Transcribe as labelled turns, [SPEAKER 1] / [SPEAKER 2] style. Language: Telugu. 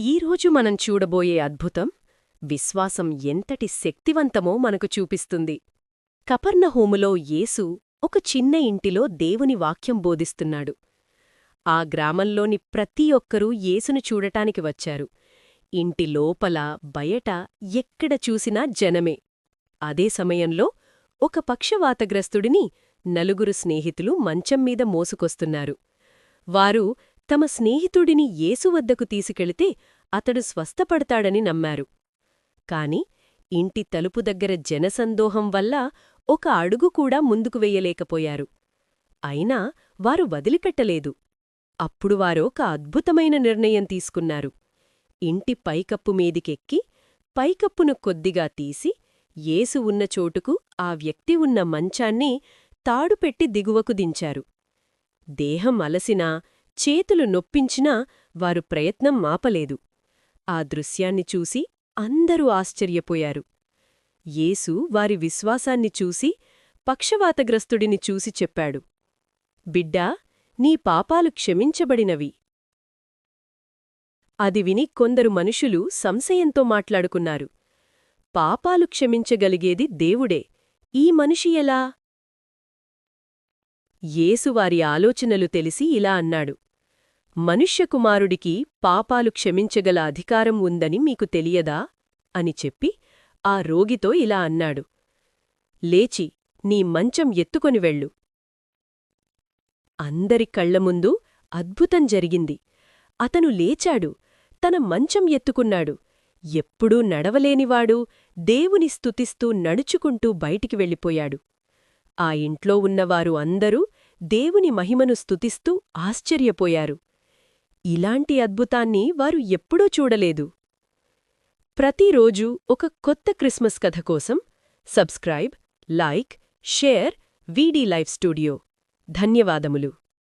[SPEAKER 1] ఈరోజు మనం చూడబోయే అద్భుతం విశ్వాసం ఎంతటి శక్తివంతమో మనకు చూపిస్తుంది. కపర్ణహోములో యేసు ఒక చిన్న ఇంటిలో దేవుని వాక్యం బోధిస్తున్నాడు. ఆ గ్రామంలోని ప్రతి ఒక్కరూ యేసును చూడటానికి వచ్చారు. ఇంటి లోపల బయట ఎక్కడ చూసినా జనమే. అదే సమయంలో ఒక పక్షవాతగ్రస్తుడిని నలుగురు స్నేహితులు మంచం మీద మోసుకొస్తున్నారు. వారు తమ స్నేహితుడిని యేసు వద్దకు తీసుకెళితే అతడు స్వస్థపడతాడని నమ్మారు. కాని ఇంటి తలుపు దగ్గర జనసందోహం వల్ల ఒక అడుగు కూడా ముందుకు వెయ్యలేకపోయారు అయినా వారు వదిలిపెట్టలేదు. అప్పుడు వారొక అద్భుతమైన నిర్ణయం తీసుకున్నారు. ఇంటి పైకప్పు మీదికెక్కి పైకప్పును కొద్దిగా తీసి ఏసు ఉన్న చోటుకు ఆ వ్యక్తి ఉన్న మంచాన్ని తాడుపెట్టి దిగువకు దించారు. దేహం అలసినా చేతులు నొప్పించినా వారు ప్రయత్నం మాపలేదు. ఆ దృశ్యాన్ని చూసి అందరూ ఆశ్చర్యపోయారు. యేసు వారి విశ్వాసాన్ని చూసి పక్షవాతగ్రస్తుడిని చూసి చెప్పాడు బిడ్డా నీ పాపాలు క్షమించబడినవి. అది విని కొందరు మనుషులు సంశయంతో మాట్లాడుకున్నారు పాపాలు క్షమించగలిగేది దేవుడే ఈ మనిషి ఎలా? యేసువారి ఆలోచనలు తెలిసి ఇలా అన్నాడు మనుష్యకుమారుడికి పాపాలు క్షమించగల అధికారం ఉందని మీకు తెలియదా? అని చెప్పి ఆ రోగితో ఇలా అన్నాడు. లేచి నీ మంచం ఎత్తుకొని వెళ్ళు. అందరి కళ్ళముందు అద్భుతం జరిగింది. అతను లేచాడు. తన మంచం ఎత్తుకున్నాడు. ఎప్పుడూ నడవలేనివాడు దేవుని స్తుతిస్తూ నడుచుకుంటూ బయటికి వెళ్ళిపోయాడు. ఆ ఇంట్లో ఉన్నవారు అందరూ దేవుని మహిమను స్తుతిస్తూ ఆశ్చర్యపోయారు. ఇలాంటి అద్భుతాన్ని వారు ఎప్పుడూ చూడలేదు. ప్రతిరోజూ ఒక కొత్త క్రిస్మస్ కథ కోసం subscribe like share VD life studio. ధన్యవాదములు.